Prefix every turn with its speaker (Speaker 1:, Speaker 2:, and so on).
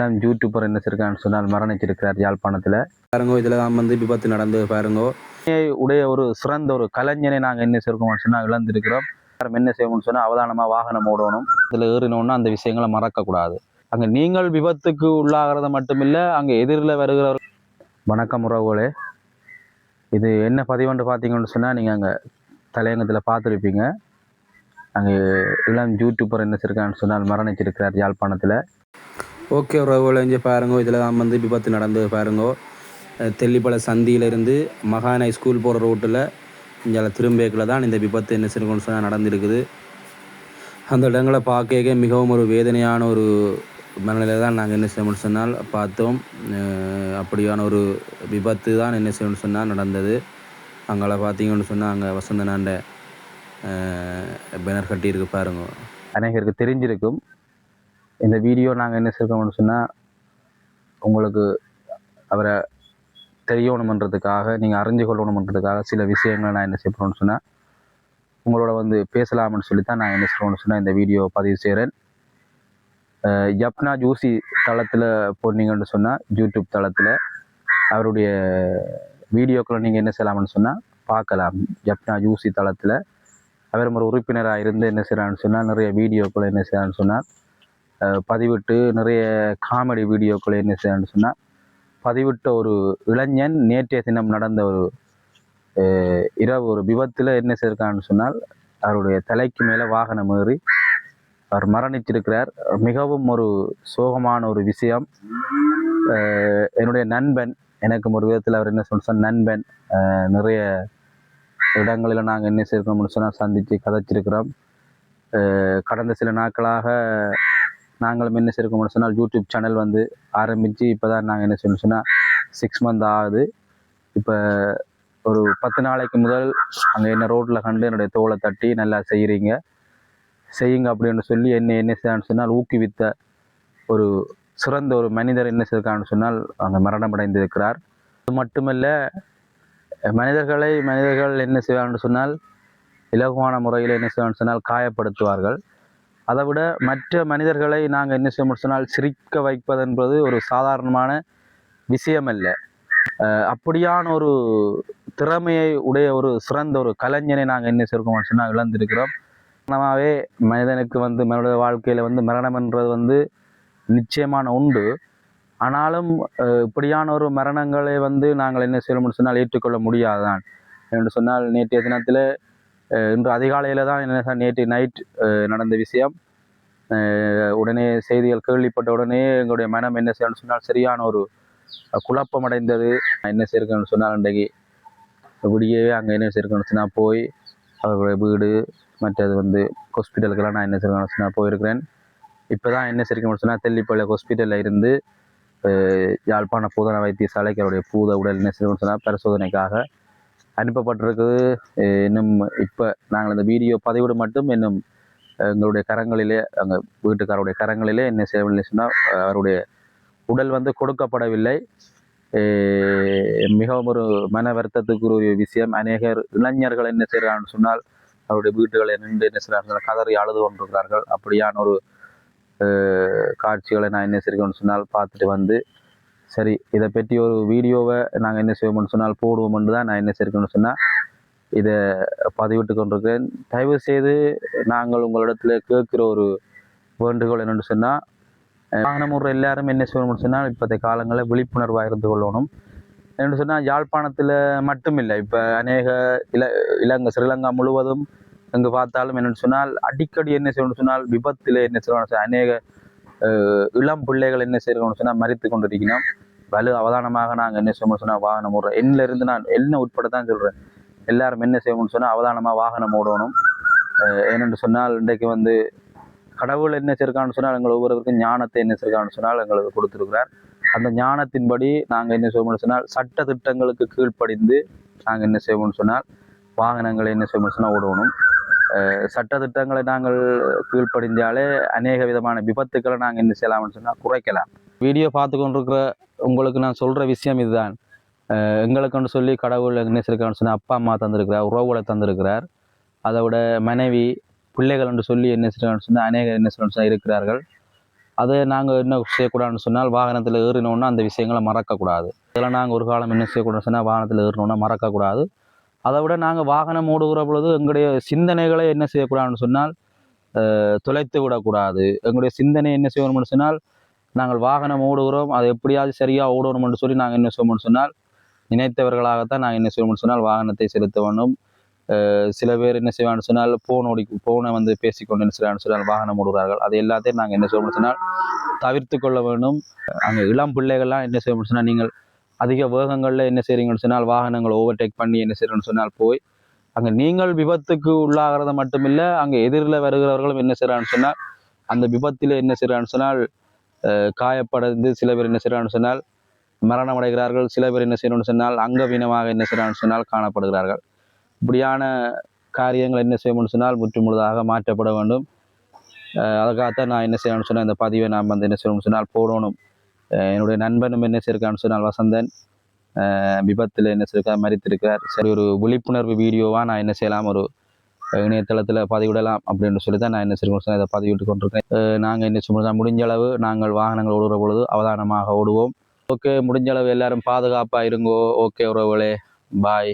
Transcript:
Speaker 1: தான் யூடியூபர் என்ன இருக்கான்னு சொன்னால் மரணிச்சிருக்கிறார் யாழ்ப்பாணத்தில்.
Speaker 2: பாருங்கோ இதில் தான் வந்து விபத்து நடந்து பாருங்கோ.
Speaker 1: உடைய ஒரு சிறந்த ஒரு கலைஞனை நாங்கள் என்ன செய்யணும்னு சொன்னால் இழந்திருக்கிறோம். யாரும் என்ன செய்யணும்னு சொன்னால் அவதானமாக வாகனம் ஓடணும். இதில் ஏறினோன்னா அந்த விஷயங்களை மறக்கக்கூடாது. அங்கே நீங்கள் விபத்துக்கு உள்ளாகிறத மட்டுமில்லை அங்கே எதிரில் வருகிறவர். வணக்கம் உறவுகளே. இது என்ன பதிவுன்னு பார்த்தீங்கன்னு சொன்னால் நீங்கள் அங்கே தலையங்கத்தில் பார்த்துருப்பீங்க அங்கே இளம் யூடியூபர் என்ன இருக்கான்னு சொன்னால் மரணிச்சிருக்கிறார் யாழ்ப்பாணத்தில்.
Speaker 2: ஓகே உறவுகளை இங்கே பாருங்கோ. இதில் தான் வந்து விபத்து நடந்தது பாருங்கோ. தெல்லிப்பள சந்தியிலிருந்து மகானாய் ஸ்கூல் போகிற ரோட்டில் இங்கே திரும்பேக்கில் தான் இந்த விபத்து என்ன செய்யணும்னு சொன்னால் நடந்திருக்குது. அந்த இடங்களை பார்க்க மிகவும் ஒரு வேதனையான ஒரு மனநிலையில் தான் நாங்கள் என்ன செய்யணும்னு சொன்னால் பார்த்தோம். அப்படியான ஒரு விபத்து தான் என்ன செய்யணும்னு சொன்னால் நடந்தது. அங்கே பார்த்தீங்கன்னு சொன்னால் அங்கே வசந்தனாண்ட பேனர் கட்டியிருக்கு பாருங்க.
Speaker 1: அநேகருக்கு தெரிஞ்சிருக்கும். இந்த வீடியோ நாங்கள் என்ன செய்யணும்னு சொன்னால் உங்களுக்கு அவரை தெரியணுமன்றதுக்காக நீங்கள் அறிஞ்சு கொள்ளணுமன்றதுக்காக சில விஷயங்களை நான் என்ன செய்யணும்னு சொன்னால் உங்களோட வந்து பேசலாம்னு சொல்லி தான் நான் என்ன செய்யணும்னு சொன்னால் இந்த வீடியோ பதிவு செய்கிறேன் யப்னா ஜூசி தளத்தில் போனீங்கன்னு சொன்னால் யூடியூப் தளத்தில் அவருடைய வீடியோக்களை நீங்கள் என்ன செய்யலாம்னு சொன்னால் பார்க்கலாம். ஜப்னா ஜூசி தளத்தில் அவர் ஒரு உறுப்பினராக இருந்து என்ன செய்கிறான்னு சொன்னால் நிறைய வீடியோக்களை என்ன செய்கிறான்னு சொன்னால் பதிவிட்டு நிறைய காமெடி வீடியோக்களை என்ன செய்யறான்னு சொன்னால் பதிவிட்ட ஒரு இளைஞன் நேற்றைய தினம் நடந்த ஒரு இரவு ஒரு விபத்தில் என்ன செய்யிருக்கான்னு சொன்னால் அவருடைய தலைக்கு மேலே வாகனம் ஏறி அவர் மரணிச்சிருக்கிறார் மிகவும் ஒரு சோகமான ஒரு விஷயம். என்னுடைய நண்பன் எனக்கு ஒரு விதத்தில் அவர் என்ன சொன்ன நண்பன் நிறைய இடங்களில் நாங்கள் என்ன செய்யிருக்கோம்னு சொன்னால் சந்தித்து கதைச்சிருக்கிறோம். கடந்த சில நாட்களாக நாங்களும் என்ன செய்யணும்னு சொன்னால் யூடியூப் சேனல் வந்து ஆரம்பித்து இப்போ தான் நாங்கள் என்ன செய்யணும் சொன்னால் சிக்ஸ் மந்த் ஆகுது. இப்போ ஒரு பத்து நாளைக்கு முதல் அங்கே என்ன ரோட்டில் கண்டு என்னுடைய தோலை தட்டி நல்லா செய்கிறீங்க செய்யுங்க அப்படின்னு சொல்லி என்ன என்ன செய்யணும்னு சொன்னால் ஊக்குவித்த ஒரு சிறந்த ஒரு மனிதர் என்ன செய்யிருக்கான்னு சொன்னால் அங்கே மரணமடைந்திருக்கிறார். அது மட்டுமல்ல மனிதர்களை மனிதர்கள் என்ன செய்வாங்கன்னு சொன்னால் இலகுவான முறையில் என்ன செய்வாங்கன்னு சொன்னால் காயப்படுத்துவார்கள். அதை விட மற்ற மனிதர்களை நாங்கள் என்ன செய்ய சொன்னால் சிரிக்க வைப்பது என்பது ஒரு சாதாரணமான விஷயம் அல்ல அப்படியான ஒரு திறமையை உடைய ஒரு சிறந்த ஒரு கலைஞனை நாங்கள் என்ன செய்யறோம் சொன்னால் இழந்திருக்கிறோம். காரணமாகவே மனிதனுக்கு வந்து மனித வாழ்க்கையில் வந்து மரணம் என்றது வந்து நிச்சயமான உண்டு. ஆனாலும் இப்படியான ஒரு மரணங்களை வந்து நாங்கள் என்ன செய்யணும்னு சொன்னால் ஏற்றுக்கொள்ள முடியாதுதான். என்று சொன்னால் நேற்றைய தினத்தில் இன்று அதிகாலையில் தான் என்ன நேற்று நைட் நடந்த விஷயம். உடனே செய்திகள் கேள்விப்பட்ட உடனே எங்களுடைய மனம் என்ன செய்யணும்னு சொன்னால் சரியான ஒரு குழப்பம் அடைந்தது. நான் என்ன செய்யணும்னு சொன்னால் அன்றைக்கு விடியவே அங்கே என்ன செய்யணும்னு சொன்னால் போய் அவர்களுடைய வீடு மற்றது வந்து ஹாஸ்பிட்டலுக்கெல்லாம் நான் என்ன செய்யணும்னு சொன்னால் போயிருக்கிறேன். இப்போ தான் என்ன செய்யணும்னு சொன்னால் தெல்லிப்பள்ளி ஹாஸ்பிட்டலில் இருந்து யாழ்ப்பாண பூதன வைத்தியசாலைக்கு அவருடைய பூத உடல் என்ன செய்யணும்னு சொன்னால் பரிசோதனைக்காக அனுப்பப்பட்டிருக்குது. இன்னும் இப்போ நாங்கள் இந்த வீடியோ பதிவிட மட்டும் இன்னும் எங்களுடைய கரங்களிலே அங்கே வீட்டுக்காரருடைய கரங்களிலே என்ன செய்யவில்லை சொன்னால் அவருடைய உடல் வந்து கொடுக்கப்படவில்லை. மிகவும் ஒரு மன வருத்தத்துக்குரிய விஷயம். அநேகர் இளைஞர்கள் என்ன செய்கிறாங்கன்னு சொன்னால் அவருடைய வீட்டுகளை நின்று என்ன செய்கிறார்கள் கதறி அழுது கொண்டிருக்கிறார்கள். அப்படியான ஒரு காட்சிகளை நான் என்ன செய்கிறேன்னு சொன்னால் பார்த்துட்டு வந்து சரி இதை பற்றி ஒரு வீடியோவை நாங்கள் என்ன செய்வோம்னு சொன்னால் போடுவோம்னு தான் நான் என்ன செய்யணும்னு சொன்னால் இதை பதிவிட்டு கொண்டிருக்கேன் தயவு செய்து நாங்கள் உங்களிடத்தில் கேட்குற ஒரு வேண்டுகோள் என்னென்னு சொன்னால் வாகனமுறை எல்லாரும் என்ன செய்யணும்னு சொன்னால் இப்போதைய காலங்களில் விழிப்புணர்வாக இருந்து கொள்ளணும். என்னென்னு சொன்னால் யாழ்ப்பாணத்தில் மட்டுமில்லை இப்போ அநேக இல இலங்கை ஸ்ரீலங்கா முழுவதும் எங்கே பார்த்தாலும் என்னென்னு சொன்னால் அடிக்கடி என்ன செய்யணும்னு சொன்னால் விபத்தில் என்ன செய்யணும்னு சொன்னால் அநேக இளம் பிள்ளைகள் என்ன செய்யணும்னு சொன்னால் மறித்து கொண்டிருக்கணும். வலு அவதானமாக நாங்கள் என்ன செய்யணும்னு சொன்னால் வாகனம் ஓடுறோம் என்னில் இருந்து நான் என்ன உட்பட தான் சொல்கிறேன் எல்லாரும் என்ன செய்யணும்னு சொன்னால் அவதானமாக வாகனம் ஓடணும். ஏனென்று சொன்னால் இன்றைக்கு வந்து கடவுள் என்ன செய்யிருக்கான்னு சொன்னால் எங்கள் ஒவ்வொருவருக்கும் ஞானத்தை என்ன செய்யிருக்கான்னு சொன்னால் எங்களுக்கு கொடுத்துருக்கிறார். அந்த ஞானத்தின்படி நாங்கள் என்ன செய்வோம்னு சொன்னால் சட்ட திட்டங்களுக்கு கீழ்ப்படிந்து நாங்கள் என்ன செய்வோம்னு சொன்னால் வாகனங்களை என்ன செய்வோம்னு சொன்னால் ஓடணும். சட்ட திட்டங்களை நாங்கள் கீழ்ப்படிந்தாலே அநேக விதமான விபத்துக்களை நாங்கள் என்ன செய்யலாம்னு சொன்னால் குறைக்கலாம். வீடியோ பார்த்து கொண்டிருக்கிற உங்களுக்கு நான் சொல்கிற விஷயம் இதுதான். எங்களுக்குன்னு சொல்லி கடவுள் என்ன சொன்னால் அப்பா அம்மா தந்திருக்கிறார் உறவுகளை தந்திருக்கிறார். அதை விட மனைவி பிள்ளைகள் என்று சொல்லி என்ன செய்யணும்னு சொன்னால் அநேக என்ன செய்யணும்னு சொன்னால் இருக்கிறார்கள். அதை நாங்கள் என்ன செய்யக்கூடாதுன்னு சொன்னால் வாகனத்தில் ஏறினோன்னா அந்த விஷயங்களை மறக்கக்கூடாது. இதெல்லாம் நாங்கள் ஒரு காலம் என்ன செய்யக்கூடாதுன்னு சொன்னால் வாகனத்தில் ஏறினோன்னா மறக்கக்கூடாது. அதை விட நாங்கள் வாகனம் ஓடுகிற பொழுது எங்களுடைய சிந்தனைகளை என்ன செய்யக்கூடாதுன்னு சொன்னால் தொலைத்து விடக்கூடாது. எங்களுடைய சிந்தனை என்ன செய்யணும்னு சொன்னால் நாங்கள் வாகனம் ஓடுகிறோம் அது எப்படியாவது சரியாக ஓடணும்னு சொல்லி நாங்கள் என்ன செய்வோம்னு சொன்னால் நினைத்தவர்களாகத்தான் நாங்கள் என்ன செய்வோம்னு சொன்னால் வாகனத்தை செலுத்த வேண்டும். சில பேர் என்ன செய்வான்னு சொன்னால் போன் ஓடி போனை வந்து பேசிக்கொண்டு என்ன செய்வான்னு சொன்னால் வாகனம் ஓடுகிறார்கள். அது எல்லாத்தையும் நாங்கள் என்ன செய்வோம்னு சொன்னால் தவிர்த்து கொள்ள வேண்டும். அங்கே இளம் பிள்ளைகள்லாம் என்ன செய்யணும்னு சொன்னால் நீங்கள் அதிக வேகங்களில் என்ன செய்றீங்கன்னு சொன்னால் வாகனங்களை ஓவர்டேக் பண்ணி என்ன செய்கிறோன்னு சொன்னால் போய் அங்கே நீங்கள் விபத்துக்கு உள்ளாகிறத மட்டுமில்லை அங்கே எதிரில் வருகிறவர்களும் என்ன செய்கிறான்னு சொன்னால் அந்த விபத்தில் என்ன செய்கிறான்னு சொன்னால் காயப்படைந்து சில பேர் என்ன செய்கிறான்னு சொன்னால் மரணம் அடைகிறார்கள் சில பேர் என்ன செய்யணும்னு சொன்னால் அங்கவீனமாக என்ன செய்கிறான்னு சொன்னால் காணப்படுகிறார்கள். இப்படியான காரியங்கள் என்ன செய்யணும்னு சொன்னால் முற்று முழுதாக மாற்றப்பட வேண்டும். அதுக்காகத்தான் நான் என்ன செய்யணும்னு சொன்னால் இந்த பதிவை நாம் வந்து என்ன செய்யணும்னு சொன்னால் போடணும். என்னுடைய நண்பனும் என்ன செய்யிருக்கான்னு சொன்னால் வசந்தன் விபத்தில் என்ன செய்யிருக்கார் மறித்திருக்கார் சரி ஒரு விழிப்புணர்வு வீடியோவாக நான் என்ன செய்யலாம் ஒரு இணையதளத்தில் பதிவிடலாம் அப்படின்னு சொல்லி தான் நான் என்ன செய்யணும் சொன்னால் இதை பதிவிட்டு கொண்டிருக்கேன் நாங்கள் என்ன சொல்லுவோம் முடிஞ்ச அளவு நாங்கள் வாகனங்கள் ஓடுகிற பொழுது அவதானமாக ஓடுவோம். ஓகே முடிஞ்ச அளவு எல்லாரும் பாதுகாப்பாக இருங்கோ. ஓகே உறவுகளே. பாய்